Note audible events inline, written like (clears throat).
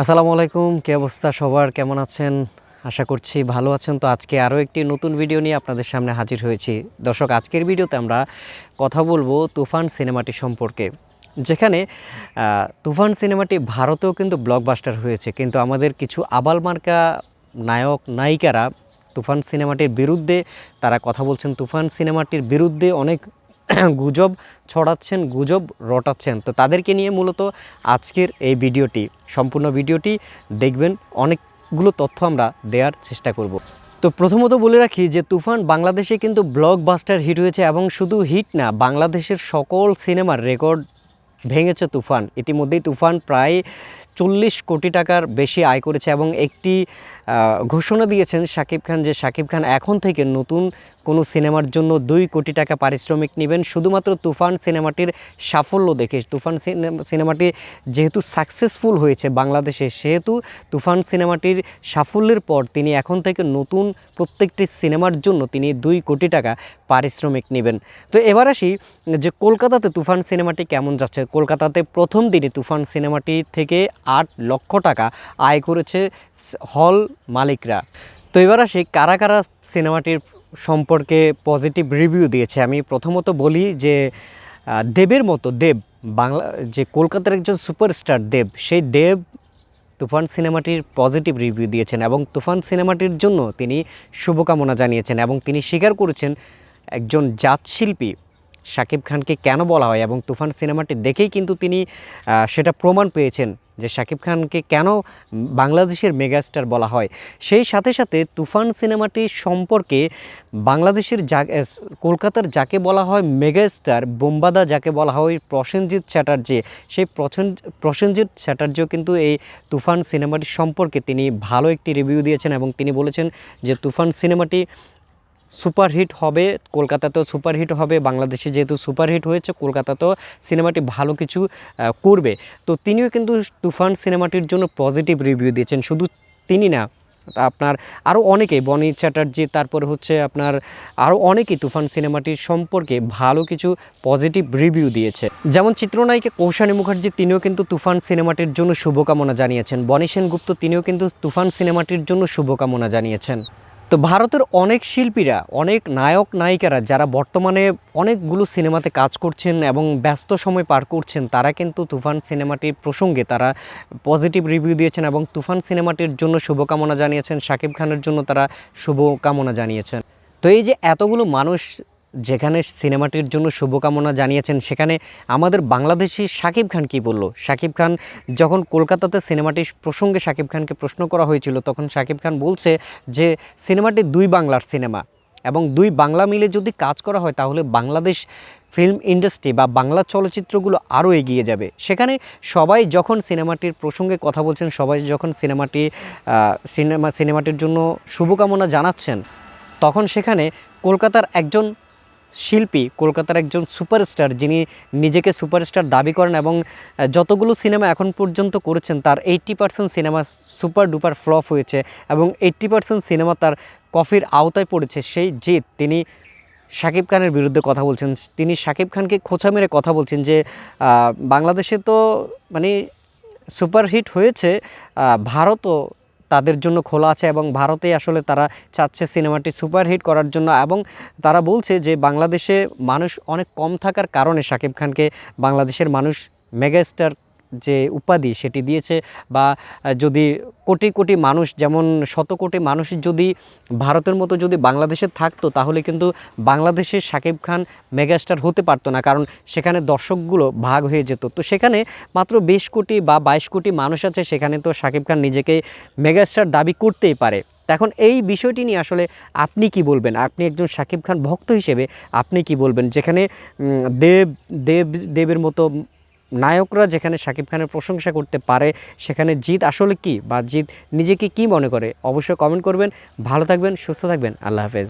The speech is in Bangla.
আসসালামু আলাইকুম, কী অবস্থা সবার? কেমন আছেন? আশা করছি ভালো আছেন। তো আজকে আরও একটি নতুন ভিডিও নিয়ে আপনাদের সামনে হাজির হয়েছি। দর্শক, আজকের ভিডিওতে আমরা কথা বলব তুফান সিনেমাটি সম্পর্কে, যেখানে তুফান সিনেমাটি ভারতেও কিন্তু ব্লকবাস্টার হয়েছে। কিন্তু আমাদের কিছু আবাল মার্কা নায়ক, নায়িকারা তুফান সিনেমাটির বিরুদ্ধে, তারা কথা বলছেন তুফান সিনেমাটির বিরুদ্ধে অনেক (clears throat) গুজব ছড়াচ্ছেন, গুজব রটাচ্ছেন। তো তাদেরকে নিয়ে মূলত আজকের এই ভিডিওটি, সম্পূর্ণ ভিডিওটি দেখবেন, অনেকগুলো তথ্য আমরা দেওয়ার চেষ্টা করব। তো প্রথমত বলে রাখি যে তুফান বাংলাদেশে কিন্তু ব্লকবাস্টার হিট হয়েছে এবং শুধু হিট না, বাংলাদেশের সকল সিনেমার রেকর্ড ভেঙেছে তুফান। ইতিমধ্যেই তুফান প্রায় চল্লিশ কোটি টাকার বেশি আয় করেছে এবং একটি ঘোষণা দিয়েছেন শাকিব খান যে শাকিব খান এখন থেকে নতুন কোনো সিনেমার জন্য দুই কোটি টাকা পারিশ্রমিক নেবেন। শুধুমাত্র তুফান সিনেমাটির সাফল্য দেখে, তুফান সিনে- সিনেমাটি যেহেতু সাকসেসফুল হয়েছে বাংলাদেশে, সেহেতু তুফান সিনেমাটির সাফল্যের পর তিনি এখন থেকে নতুন প্রত্যেকটি সিনেমার জন্য তিনি দুই কোটি টাকা পারিশ্রমিক নেবেন। তো এবার আসি যে কলকাতাতে তুফান সিনেমাটি কেমন যাচ্ছে? কলকাতাতে প্রথম দিনে তুফান সিনেমাটি থেকে আট লক্ষ টাকা আয় করেছে হল মালিকরা। তো এবার আসি, কারা কারা সিনেমাটির সম্পর্কে পজিটিভ রিভিউ দিয়েছে? আমি প্রথমত বলি যে দেবের মতো, দেব, বাংলা, যে কলকাতার একজন সুপারস্টার দেব, সেই দেব তুফান সিনেমাটির পজিটিভ রিভিউ দিয়েছেন এবং তুফান সিনেমাটির জন্য তিনি শুভকামনা জানিয়েছেন এবং তিনি স্বীকার করেছেন একজন জাতশিল্পী, শাকিব খানকে কেন বলা হয় এবং তুফান সিনেমাটি দেখেই কিন্তু তিনি সেটা প্রমাণ পেয়েছেন। যে শাকিব খানকে কেন বাংলাদেশের মেগাস্টার বলা হয়। সেই সাথে সাথে তুফান সিনেমাটি সম্পর্কে বাংলাদেশের যা কলকাতার যাকে বলা হয় মেগাস্টার, বোম্বাদা যাকে বলা হয় প্রসেনজিৎ চ্যাটার্জি, সেই প্রসেন- প্রসেনজিৎ চ্যাটার্জিও কিন্তু এই তুফান সিনেমাটি সম্পর্কে তিনি ভালো একটি রিভিউ দিয়েছেন এবং তিনি বলেছেন যে তুফান সিনেমাটি সুপারহিট হবে, কলকাতাতেও সুপারহিট হবে, বাংলাদেশে যেহেতু সুপারহিট হয়েছে, কলকাতাতেও সিনেমাটি ভালো কিছু করবে। তো তিনিও কিন্তু তুফান সিনেমাটির জন্য পজিটিভ রিভিউ দিয়েছেন। শুধু তিনি না, আপনার আরও অনেকেই বনি চ্যাটার্জি, তারপরে হচ্ছে আপনার আরও অনেকেই তুফান সিনেমাটির সম্পর্কে ভালো কিছু পজিটিভ রিভিউ দিয়েছে। যেমন চিত্রনায়িকা কৌশানী মুখার্জি, তিনিও কিন্তু তুফান সিনেমাটির জন্য শুভকামনা জানিয়েছেন। বনি সেনগুপ্ত, তিনিও কিন্তু তুফান সিনেমাটির জন্য শুভকামনা জানিয়েছেন। তো ভারতের অনেক শিল্পীরা, অনেক নায়ক, নায়িকারা যারা বর্তমানে অনেকগুলো সিনেমাতে কাজ করছেন এবং ব্যস্ত সময় পার করছেন, তারা কিন্তু তুফান সিনেমাটির প্রসঙ্গে তারা পজিটিভ রিভিউ দিয়েছেন এবং তুফান সিনেমাটির জন্য শুভকামনা জানিয়েছেন, শাকিব খানের জন্য তারা শুভকামনা জানিয়েছেন। তো এই যে এতগুলো মানুষ যেখানে সিনেমাটির জন্য শুভকামনা জানিয়েছেন, সেখানে আমাদের বাংলাদেশি শাকিব খান কি বলল? শাকিব খান যখন কলকাতাতে সিনেমাটির প্রসঙ্গে শাকিব খানকে প্রশ্ন করা হয়েছিল, তখন শাকিব খান বলছে যে, সিনেমাটি দুই বাংলার সিনেমা এবং দুই বাংলা মিলে যদি কাজ করা হয়, তাহলে বাংলাদেশ ফিল্ম ইন্ডাস্ট্রি বা বাংলা চলচ্চিত্রগুলো আরও এগিয়ে যাবে। সেখানে সবাই যখন সিনেমাটির প্রসঙ্গে কথা বলছেন, সবাই যখন সিনেমাটি সিনেমা, সিনেমাটির জন্য শুভকামনা জানাচ্ছেন, তখন সেখানে কলকাতার একজন শিল্পী, কলকাতার একজন সুপারস্টার যিনি নিজেকে সুপারস্টার দাবি করেন এবং যতগুলো সিনেমা এখন পর্যন্ত করেছেন তার eighty percent cinema super duper flop হয়েছে এবং এইট্টি পার্সেন্ট সিনেমা তার কফির আওতায় পড়েছে। সেই জিত তিনি শাকিব খানের বিরুদ্ধে কথা বলছেন। তিনি শাকিব খানকে খোঁচা মেরে কথা বলছেন যে বাংলাদেশে তো মানে সুপারহিট হয়েছে ভারতও তাদের জন্য খোলা আছে এবং ভারতে আসলে তারা চাচ্ছে সিনেমাটি সুপারহিট করার জন্য এবং তারা বলছে যে বাংলাদেশে মানুষ অনেক কম থাকার কারণে শাকিব খানকে বাংলাদেশের মানুষ মেগাস্টার যে উপাধি সেটি দিয়েছে বা যদি কোটি কোটি মানুষ, যেমন শত কোটি মানুষ যদি ভারতের মতো যদি বাংলাদেশে থাকতো, তাহলে কিন্তু বাংলাদেশের শাকিব খান মেগাস্টার হতে পারতো না। কারণ সেখানে দর্শকগুলো ভাগ হয়ে যেত। তো সেখানে মাত্র বিশ কোটি বা বাইশ কোটি মানুষ আছে, সেখানে তো সাকিব খান নিজেকে মেগাস্টার দাবি করতেই পারে। এখন এই বিষয়টি নিয়ে আসলে আপনি কি বলবেন? আপনি একজন শাকিব খান ভক্ত হিসেবে আপনি কি বলবেন? যেখানে দেব দেব, দেবের মতো নায়করা যেখানে শাকিব খানের প্রশংসা করতে পারে, সেখানে জিত আসলে কি বা জিত নিজেকে কি মনে করে? অবশ্যই কমেন্ট করবেন। ভালো থাকবেন, সুস্থ থাকবেন। আল্লাহ হাফেজ।